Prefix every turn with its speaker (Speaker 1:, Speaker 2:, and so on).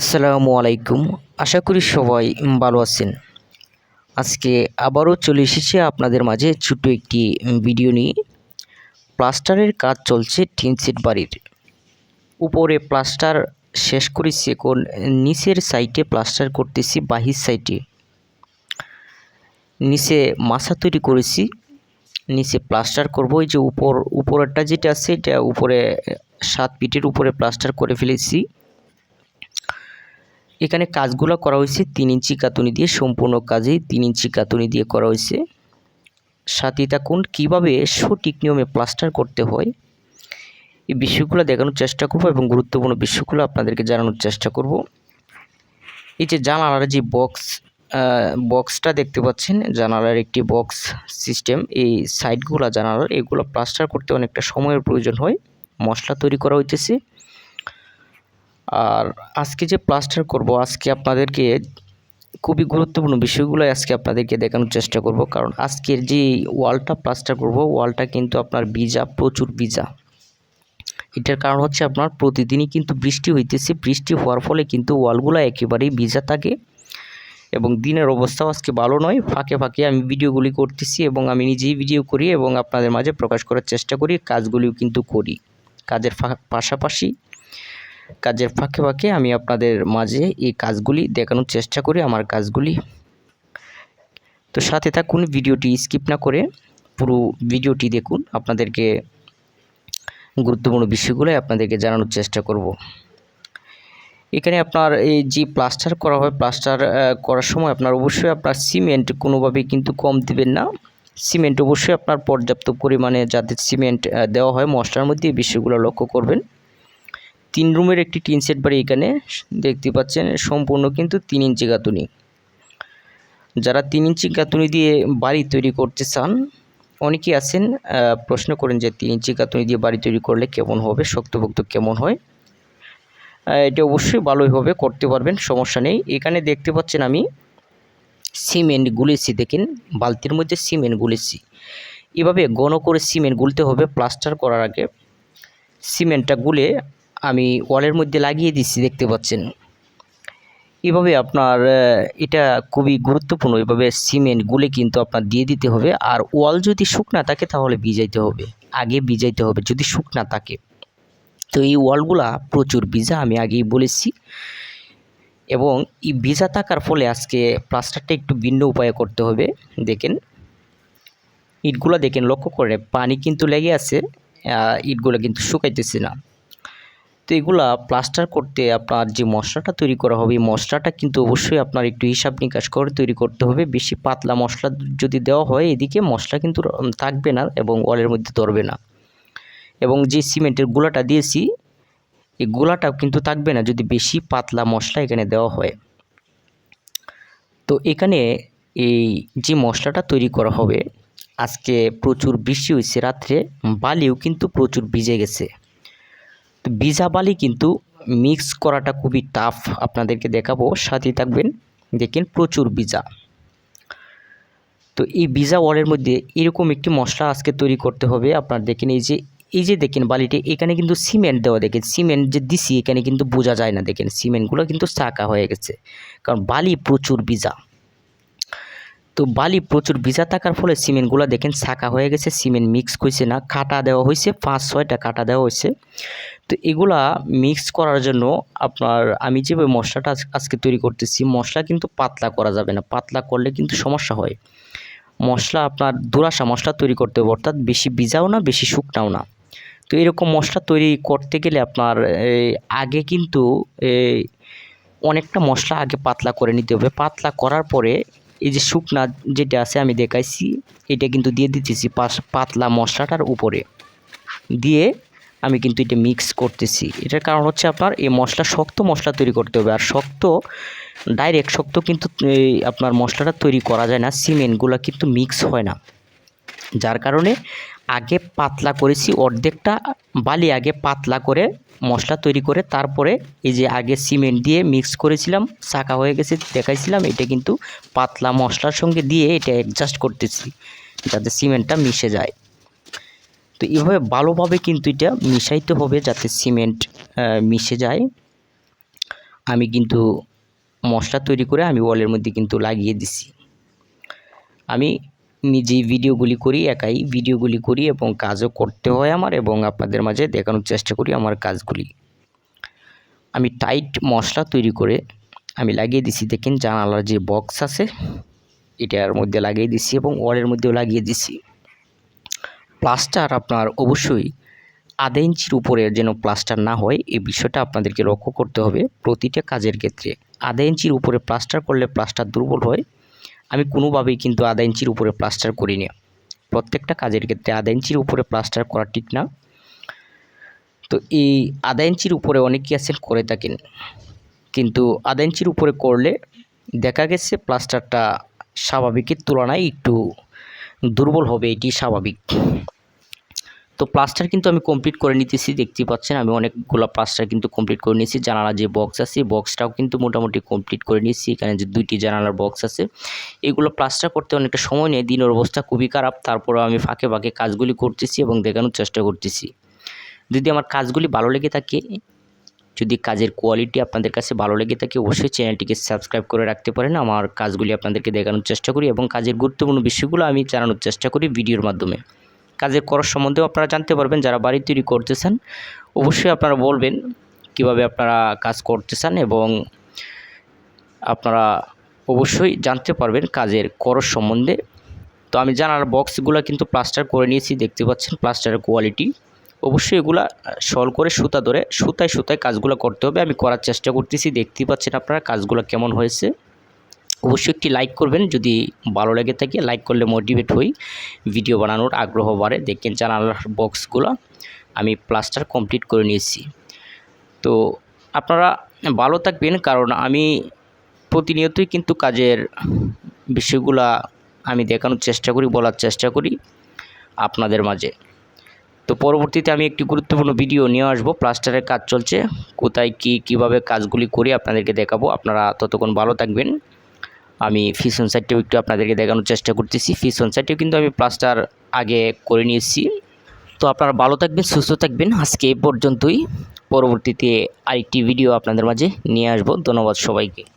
Speaker 1: আসসালামু আলাইকুম। আশা করি সবাই ভালো আছেন। আজকে আবারও চলে এসেছে আপনাদের মাঝে ছোট্ট একটি ভিডিও নিয়ে। প্লাস্টারের কাজ চলছে টিন সেট বাড়ির। উপরে প্লাস্টার শেষ করেছি, এখন নিচের সাইটে প্লাস্টার করতেছি, বাহির সাইটে নিচে মাছা তৈরি করেছি, নিচে প্লাস্টার করব। এই যে উপর, উপরেরটা যেটা আছে, এটা উপরে সাত পিটের উপরে প্লাস্টার করে ফেলেছি। এখানে কাজগুলো করা হয়েছে তিন ইঞ্চি কাতুনি দিয়ে, সম্পূর্ণ কাজেই তিন ইঞ্চি কাতুনি দিয়ে করা হয়েছে। সাথে থাকুন, কীভাবে সঠিক নিয়মে প্লাস্টার করতে হয়, এই বিষয়গুলো দেখানোর চেষ্টা করব এবং গুরুত্বপূর্ণ বিষয়গুলো আপনাদেরকে জানানোর চেষ্টা করব। এই যে জানালার যে বক্স বক্সটা দেখতে পাচ্ছেন, জানালার একটি বক্স সিস্টেম। এই সাইডগুলো জানালার, এগুলো প্লাস্টার করতে অনেকটা সময়ের প্রয়োজন হয়। মশলা তৈরি করা হইতেছে। আর আজকে যে প্লাস্টার করব, আজকে আপনাদেরকে খুবই গুরুত্বপূর্ণ বিষয়গুলো আজকে আপনাদেরকে দেখানোর চেষ্টা করব। কারণ আজকের যে ওয়ালটা প্লাস্টার করব, ওয়ালটা কিন্তু আপনার ভিজা, প্রচুর ভিজা। এটার কারণ হচ্ছে আপনার প্রতিদিনই কিন্তু বৃষ্টি হইতেছে। বৃষ্টি হওয়ার ফলে কিন্তু ওয়ালগুলো একেবারেই ভিজা থাকে এবং দিনের অবস্থাও আজকে ভালো নয়। ফাঁকে ফাঁকে আমি ভিডিওগুলি করতেছি এবং আমি নিজেই ভিডিও করি এবং আপনাদের মাঝে প্রকাশ করার চেষ্টা করি, কাজগুলিও কিন্তু করি। কাজের পাশাপাশি কাজের ফাঁকে ফাঁকে আমি আপনাদের মাঝে এই কাজগুলি দেখানোর চেষ্টা করি, আমার কাজগুলি। তো সাথে থাকুন, ভিডিওটি স্কিপ না করে পুরো ভিডিওটি দেখুন। আপনাদেরকে গুরুত্বপূর্ণ বিষয়গুলো আপনাদেরকে জানানোর চেষ্টা করব। এখানে আপনার এই যে প্লাস্টার করা হয়, প্লাস্টার করার সময় আপনার অবশ্যই আপনার সিমেন্ট কোনোভাবেই কিন্তু কম দেবেন না। সিমেন্ট অবশ্যই আপনার পর্যাপ্ত পরিমাণে যাদের সিমেন্ট দেওয়া হয়, মশলার মধ্যে এই বিষয়গুলো লক্ষ্য করবেন। তিন রুমের একটি টিন সেট বাড়ি এখানে দেখতে পাচ্ছেন, সম্পূর্ণ কিন্তু তিন ইঞ্চি গাঁথুনি। যারা তিন ইঞ্চি গাঁথুনি দিয়ে বাড়ি তৈরি করতে চান, অনেকেই আছেন প্রশ্ন করেন যে তিন ইঞ্চি গাঁথুনি দিয়ে বাড়ি তৈরি করলে কেমন হবে শক্তভক্ত কেমন হয়? এটা অবশ্যই ভালোই হবে, করতে পারবেন, সমস্যা নেই। এখানে দেখতে পাচ্ছেন আমি সিমেন্ট গুলেছি, দেখেন, বালতির মধ্যে সিমেন্ট গুলেছি। এভাবে ঘন করে সিমেন্ট গুলতে হবে, প্লাস্টার করার আগে। সিমেন্টটা গুলে আমি ওয়ালের মধ্যে লাগিয়ে দিচ্ছি, দেখতে পাচ্ছেন। এভাবে আপনার এটা খুবই গুরুত্বপূর্ণ। এভাবে সিমেন্ট গুলে কিন্তু আপনার দিয়ে দিতে হবে। আর ওয়াল যদি শুকনা থাকে, তাহলে ভিজাইতে হবে। আগে ভিজাইতে হবে যদি শুকনা থাকে। তো এই ওয়ালগুলা প্রচুর ভিজা, আমি আগেই বলেছি। এবং এই ভিজা থাকার ফলে আজকে প্লাস্টারটা একটু ভিন্ন উপায়ে করতে হবে। দেখেন, ইটগুলো দেখেন, লক্ষ্য করে পানি কিন্তু লেগে আছে। ইটগুলো কিন্তু শুকাইতেছে না। তো এগুলা প্লাস্টার করতে আপনার যে মশলাটা তৈরি করা হবে, এই মশলাটা কিন্তু অবশ্যই আপনার একটু হিসাব নিকাশ করে তৈরি করতে হবে। বেশি পাতলা মশলা যদি দেওয়া হয় এদিকে মশলা কিন্তু থাকবে না এবং ওয়ালের মধ্যে ধরবে না। এবং যে সিমেন্টের গুলাটা দিয়েছি, এই গোলাটাও কিন্তু থাকবে না যদি বেশি পাতলা মশলা এখানে দেওয়া হয়। তো এখানে এই যে মশলাটা তৈরি করা হবে, আজকে প্রচুর বৃষ্টি হয়েছে রাত্রে, বালিও কিন্তু প্রচুর ভিজে গেছে। ভিজা বালি কিন্তু মিক্স করাটা খুবই টাফ আপনাদেরকে দেখাবো। সাথে থাকবেন, দেখেন প্রচুর ভিজা। তো এই ভিজা ওয়ালের মধ্যে এরকম একটি মশলা আজকে তৈরি করতে হবে। আপনার দেখেন এই যে এই যে দেখেন বালিটি, এখানে কিন্তু সিমেন্ট দেওয়া, দেখেন সিমেন্ট যে দিছি, এখানে কিন্তু বোঝা যায় না। দেখেন সিমেন্টগুলো কিন্তু চাকা হয়ে গেছে। কারণ বালি প্রচুর ভিজা। তো বালি প্রচুর ভিজা থাকার ফলে সিমেন্টগুলো দেখেন ছাকা হয়ে গেছে, সিমেন্ট মিক্স করছে না, কাটা দেওয়া হয়েছে পাঁচ, ছয়টা কাটা দেওয়া হয়েছে তো এগুলা মিক্স করার জন্য আপনার আমি যে মশলাটা আজকে তৈরি করতেছি, মশলা কিন্তু পাতলা করা যাবে না, পাতলা করলে কিন্তু সমস্যা হয়। মশলা আপনার দুরাশা মশলা তৈরি করতে হবে, অর্থাৎ বেশি ভিজাও না, বেশি শুকনাও না। তো এরকম মশলা তৈরি করতে গেলে আপনার আগে কিন্তু অনেকটা মশলা আগে পাতলা করে নিতে হবে। পাতলা করার পরে এই যে শুকনা যেটা আছে আমি দেখাইছি, এটা কিন্তু দিয়ে দিতেছি পাতলা মশলাটার উপরে। দিয়ে আমি কিন্তু এটা মিক্স করতেছি। এটার কারণ হচ্ছে আপনার, এই মশলা শক্ত মশলা তৈরি করতে হবে। আর শক্ত ডাইরেক্ট শক্ত কিন্তু আপনার মশলাটা তৈরি করা যায় না। সিমেন্টগুলো কিন্তু মিক্স হয় না। যার কারণে আগে পাতলা করেছি, অর্ধেকটা বালি আগে পাতলা করে মশলা তৈরি করে তারপরে এই যে আগে সিমেন্ট দিয়ে মিক্স করেছিলাম শাঁকা হয়ে গেছে, দেখাইছিলাম, এটা কিন্তু পাতলা মশলার সঙ্গে দিয়ে এটা অ্যাডজাস্ট করতেছি যাতে সিমেন্টটা মিশে যায়। তো এভাবে ভালোভাবে কিন্তু এটা মিশাইতে হবে যাতে সিমেন্ট মিশে যায়। আমি কিন্তু মশলা তৈরি করে আমি ওয়ালের মধ্যে কিন্তু লাগিয়ে দিছি। আমি নিজেই ভিডিওগুলি করি, একাই ভিডিওগুলি করি এবং কাজও করতে হয় আমার এবং আপনাদের মাঝে দেখানোর চেষ্টা করি আমার কাজগুলি। আমি টাইট মশলা তৈরি করে আমি লাগিয়ে দিছি, দেখেন জানালার যে বক্স আছে, এটার মধ্যে লাগিয়ে দিছি এবং ওয়ালের মধ্যেও লাগিয়ে দিছি। প্লাস্টার আপনার অবশ্যই আধা ইঞ্চির উপরে যেন প্লাস্টার না হয়, এই বিষয়টা আপনাদেরকে লক্ষ্য করতে হবে প্রতিটা কাজের ক্ষেত্রে। আধা ইঞ্চির উপরে প্লাস্টার করলে প্লাস্টার দুর্বল হয় আমি কোনোভাবেই কিন্তু আধা ইঞ্চির উপরে প্লাস্টার করিনি। প্রত্যেকটা কাজের ক্ষেত্রে আধা ইঞ্চির উপরে প্লাস্টার করা ঠিক না। তো এই আধা ইঞ্চির উপরে অনেকেই আছেন, করে থাকেন। কিন্তু আধা ইঞ্চির উপরে করলে দেখা গেছে প্লাস্টারটা স্বাভাবিকের তুলনায় একটু দুর্বল হবে, এটি স্বাভাবিক। তো প্লাস্টার কিন্তু আমি কমপ্লিট করে নিতেছি দেখতে পাচ্ছেন আমি অনেকগুলো প্লাস্টার কিন্তু কমপ্লিট করে নিয়েছি জানালা যে বক্স আছে বক্সটাও কিন্তু মোটামুটি কমপ্লিট করে নিয়েছি, এখানে যে দুইটি জানালার বক্স আছে, এগুলো প্লাস্টার করতে অনেকটা সময় নেয়, দিনের অবস্থা খুবই খারাপ তারপরে আমি ফাঁকে ফাঁকে কাজগুলি করতেছি এবং দেখানোর চেষ্টা করতেছি। যদি আমার কাজগুলি ভালো লেগে থাকে, যদি কাজের কোয়ালিটি আপনাদের কাছে ভালো লেগে থাকে, অবশ্যই চ্যানেলটিকে সাবস্ক্রাইব করে রাখতে পারেন, আমার কাজগুলি আপনাদেরকে দেখানোর চেষ্টা করি এবং কাজের গুরুত্বপূর্ণ বিষয়গুলো আমি জানানোর চেষ্টা করি ভিডিওর মাধ্যমে। কাজের করার সম্বন্ধেও আপনারা জানতে পারবেন, যারা বাড়ি তৈরি করতেছেন। অবশ্যই আপনারা বলবেন কীভাবে আপনারা কাজ করতেছেন এবং আপনারা অবশ্যই জানতে পারবেন কাজের করস সম্বন্ধে। তো আমি জানার বক্সগুলো কিন্তু প্লাস্টার করে নিয়েছি, দেখতে পাচ্ছেন প্লাস্টারের কোয়ালিটি। অবশ্যই এগুলা সল করে সুতা ধরে সুতায় সুতায় কাজগুলো করতে হবে। আমি করার চেষ্টা করতেছি দেখতেই পাচ্ছেন আপনারা কাজগুলো কেমন হয়েছে। অবশ্যই একটি লাইক করবেন। যদি ভালো লেগে থাকে লাইক করলে মোটিভেট হই। ভিডিও বানানোর আগ্রহ বাড়ে। দেখেন জানালার বক্সগুলো আমি প্লাস্টার কমপ্লিট করে নিয়েছি। তো আপনারা ভালো থাকবেন, কারণ আমি প্রতিনিয়তই কিন্তু কাজের বিষয়গুলা আমি দেখানোর চেষ্টা করি, বলার চেষ্টা করি আপনাদের মাঝে। তো পরবর্তীতে আমি একটি গুরুত্বপূর্ণ ভিডিও নিয়ে আসব। প্লাস্টারের কাজ চলছে। কোথায় কি, কীভাবে কাজগুলি করি আপনাদেরকে দেখাবো। আপনারা ততক্ষণ ভালো থাকবেন। আমি ফিশন সাইডটাও একটু আপনাদেরকে দেখানোর চেষ্টা করতেছি। ফিশন সাইডটাও কিন্তু আমি প্লাস্টার আগে করে নিয়েছি। তো আপনারা ভালো থাকবেন, সুস্থ থাকবেন। আজকে এই পর্যন্তই। পরবর্তীতে আরেকটি ভিডিও আপনাদের মাঝে নিয়ে আসব। ধন্যবাদ সবাইকে।